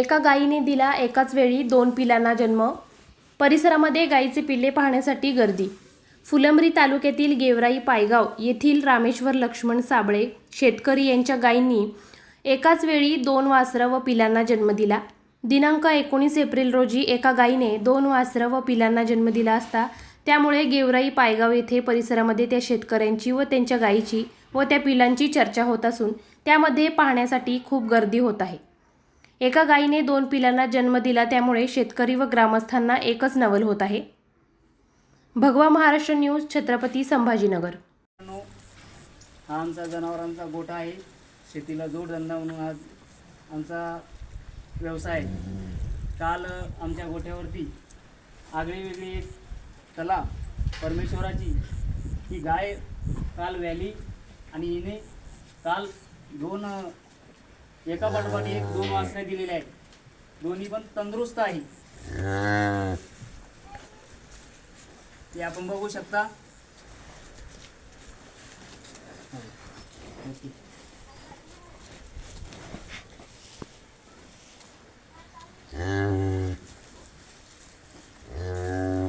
एका गायीने दिला एकाच वेळी दोन पिलांना जन्म. परिसरामध्ये गायीचे पिल्ले पाहण्यासाठी गर्दी. फुलंब्री तालुक्यातील गेवराई पायगाव येथील रामेश्वर लक्ष्मण साबळे शेतकरी यांच्या गायींनी एकाच वेळी दोन वासरं व पिलांना जन्म दिला. दिनांक एकोणीस एप्रिल रोजी एका गायीने दोन वासरं व पिलांना जन्म दिला असता त्यामुळे गेवराई पायगाव येथे परिसरामध्ये त्या शेतकऱ्यांची व त्यांच्या गायीची व त्या पिलांची चर्चा होत असून त्यामध्ये पाहण्यासाठी खूप गर्दी होत आहे. एका गायीने दोन पिलांना जन्म दिला त्यामुळे शेतकरी व ग्रामस्थांना एकच नवल होत आहे. भगवा महाराष्ट्र न्यूज छत्रपती संभाजीनगर. हा आमचा जनावरांचा गोठा आहे. शेतीला जोडधंदा म्हणून आज आमचा व्यवसाय काल आमच्या गोठ्यावरती आगळी वेगळी एक कला परमेश्वराची ही गाय काल व्हॅली आणि हिने काल दोन एका पाठोपाठी एक दोन वासरे दिलेले आहेत. दोन्ही पण तंदुरुस्त आहे. ते आपण बघू शकता.